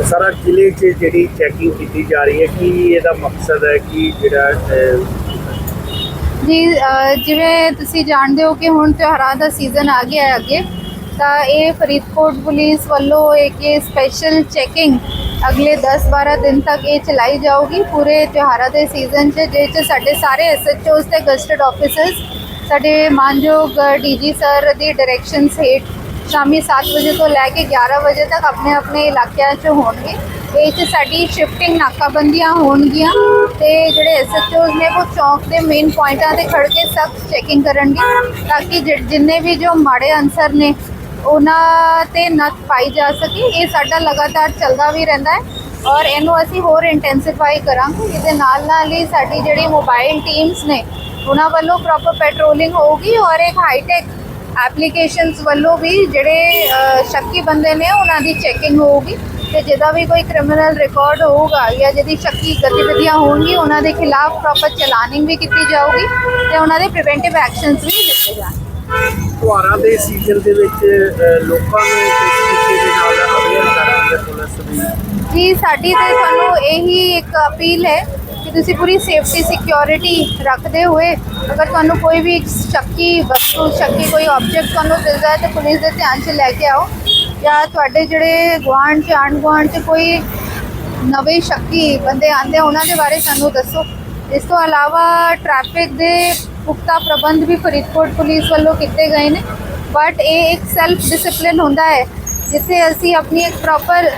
ਸਾਰਾ ਜ਼ਿਲ੍ਹੇ 'ਚ ਜਿਹੜੀ ਚੈਕਿੰਗ ਕੀਤੀ ਜਾ ਰਹੀ ਹੈ, ਕੀ ਇਹਦਾ ਮਕਸਦ ਹੈ, ਕਿ ਜਿਹੜਾ ਜੀ ਜਿਵੇਂ ਤੁਸੀਂ ਜਾਣਦੇ ਹੋ ਕਿ ਹੁਣ ਤਿਉਹਾਰਾਂ ਦਾ ਸੀਜ਼ਨ ਆ ਗਿਆ ਹੈ ਅੱਗੇ, ਤਾਂ ਇਹ ਫਰੀਦਕੋਟ ਪੁਲਿਸ ਵੱਲੋਂ ਇੱਕ ਇਹ ਸਪੈਸ਼ਲ ਚੈਕਿੰਗ ਅਗਲੇ 10-12 ਦਿਨ ਤੱਕ ਇਹ ਚਲਾਈ ਜਾਊਗੀ। ਪੂਰੇ ਤਿਉਹਾਰਾਂ ਦੇ ਸੀਜ਼ਨ 'ਚ ਜਿਸ 'ਚ ਸਾਡੇ ਸਾਰੇ ਐਸਐਚਓਸ ਤੇ ਗਸਟਡ ਆਫੀਸਰਸ ਸਾਡੇ ਮਾਨਯੋਗ ਡੀਜੀ ਸਰ ਦੀ ਡਾਇਰੈਕਸ਼ਨਸ ਹੇਠ ਸ਼ਾਮੀ 7 ਵਜੇ ਤੋਂ ਲੈ ਕੇ 11 ਵਜੇ ਤੱਕ ਆਪਣੇ ਆਪਣੇ ਇਲਾਕਿਆਂ 'ਚ ਹੋਣਗੇ। ਇਹ 'ਚ ਸਾਡੀ ਸ਼ਿਫਟਿੰਗ ਨਾਕਾਬੰਦੀਆਂ ਹੋਣਗੀਆਂ ਤੇ ਜਿਹੜੇ ਐਸਐਚਓਸ ਨੇ ਉਹ ਚੌਂਕ ਦੇ ਮੇਨ ਪੁਆਇੰਟਾਂ ਤੇ ਖੜ ਕੇ ਸਖਤ ਚੈਕਿੰਗ ਕਰਨਗੇ ਤਾਂ ਕਿ ਜਿ- ਜਿੰਨੇ ਵੀ ਜੋ ਮਾੜੇ ਅਨਸਰ ਨੇ ਉਹਨਾਂ ਤੇ ਨੱਥ ਪਾਈ ਜਾ ਸਕੇ। ਇਹ ਸਾਡਾ ਲਗਾਤਾਰ ਚੱਲਦਾ ਵੀ ਰਹਿੰਦਾ ਹੈ ਔਰ ਇਹਨੂੰ ਅਸੀਂ ਹੋਰ ਇੰਟੈਂਸੀਫਾਈ ਕਰਾਂਗੇ। ਇਹਦੇ ਨਾਲ ਨਾਲ ਹੀ ਸਾਡੀ ਜਿਹੜੀ ਮੋਬਾਈਲ ਟੀਮਸ ਨੇ, ਉਹਨਾਂ ਵੱਲੋਂ ਪ੍ਰੋਪਰ ਪੈਟਰੋਲਿੰਗ ਹੋਊਗੀ ਔਰ ਇੱਕ ਹਾਈਟੈਕ ਐਪਲੀਕੇਸ਼ਨਸ ਵੱਲੋਂ ਵੀ ਜਿਹੜੇ ਸ਼ੱਕੀ ਬੰਦੇ ਨੇ ਉਹਨਾਂ ਦੀ ਚੈਕਿੰਗ ਹੋਊਗੀ ਤੇ ਜਿਹਦਾ ਵੀ ਕੋਈ ਕ੍ਰਿਮੀਨਲ ਰਿਕਾਰਡ ਹੋਊਗਾ ਜਾਂ ਜਿਹਦੀ ਸ਼ੱਕੀ ਗਤੀਵਿਧੀਆਂ ਹੋਣਗੀਆਂ ਉਹਨਾਂ ਦੇ ਖਿਲਾਫ ਪ੍ਰੋਪਰ ਚਲਾਨਿੰਗ ਵੀ ਕੀਤੀ ਜਾਊਗੀ ਤੇ ਉਹਨਾਂ ਦੇ ਪ੍ਰੀਵੈਂਟਿਵ ਐਕਸ਼ਨਸ ਵੀ ਲਿੱਤੇ ਜਾਣਗੇ। ਤਿਉਹਾਰਾਂ ਦੇ ਸੀਜ਼ਨ ਦੇ ਵਿੱਚ ਲੋਕਾਂ ਨੂੰ ਕਿਸ ਤਰੀਕੇ ਦੇ ਨਾਲ ਅਵੇਅਰ ਕਰਨ ਦੀ ਪੁਲਿਸ ਦੀ? ਜੀ ਸਾਡੀ ਤੇ ਤੁਹਾਨੂੰ ਇਹੀ ਇੱਕ ਅਪੀਲ ਹੈ ਤੁਸੀਂ ਪੂਰੀ ਸੇਫਟੀ ਸਿਕਿਉਰਿਟੀ ਰੱਖਦੇ ਹੋਏ ਅਗਰ ਤੁਹਾਨੂੰ ਕੋਈ ਵੀ ਸ਼ੱਕੀ ਵਸਤੂ, ਸ਼ੱਕੀ ਕੋਈ ਆਬਜੈਕਟ ਤੁਹਾਨੂੰ ਮਿਲਦਾ ਹੈ ਤਾਂ ਪੁਲਿਸ ਦੇ ਧਿਆਨ 'ਚ ਲੈ ਕੇ ਆਓ ਜਾਂ ਤੁਹਾਡੇ ਜਿਹੜੇ ਗੁਆਂਢ 'ਚ ਆਂਢ ਗੁਆਂਢ 'ਚ ਕੋਈ ਨਵੇਂ ਸ਼ੱਕੀ ਬੰਦੇ ਆਉਂਦੇ ਆ, ਉਹਨਾਂ ਦੇ ਬਾਰੇ ਸਾਨੂੰ ਦੱਸੋ। ਇਸ ਤੋਂ ਇਲਾਵਾ ਟ੍ਰੈਫਿਕ ਦੇ ਪੁਖਤਾ ਪ੍ਰਬੰਧ ਵੀ ਫਰੀਦਕੋਟ ਪੁਲਿਸ ਵੱਲੋਂ ਕੀਤੇ ਗਏ ਨੇ ਬਟ ਇਹ ਇੱਕ ਸੈਲਫ ਡਿਸਪਲਿਨ ਹੁੰਦਾ ਹੈ ਜਿੱਥੇ ਅਸੀਂ ਆਪਣੀ ਇੱਕ ਪ੍ਰੋਪਰ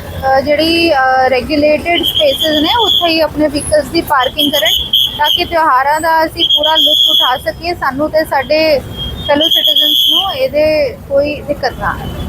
ਜਿਹੜੀ ਰੈਗੂਲੇਟਿਡ ਸਪੇਸਿਸ ਨੇ, ਉੱਥੇ ਹੀ ਆਪਣੇ ਵਹੀਕਲਸ ਦੀ ਪਾਰਕਿੰਗ ਕਰਨ ਤਾਂ ਕਿ ਤਿਉਹਾਰਾਂ ਦਾ ਅਸੀਂ ਪੂਰਾ ਲੁਤਫ ਉਠਾ ਸਕੀਏ। ਸਾਨੂੰ ਤੇ ਸਾਡੇ ਫੈਲੋ ਸਿਟੀਜ਼ਨਸ ਨੂੰ ਇਹਦੇ ਕੋਈ ਦਿੱਕਤ ਨਾ ਆਵੇ।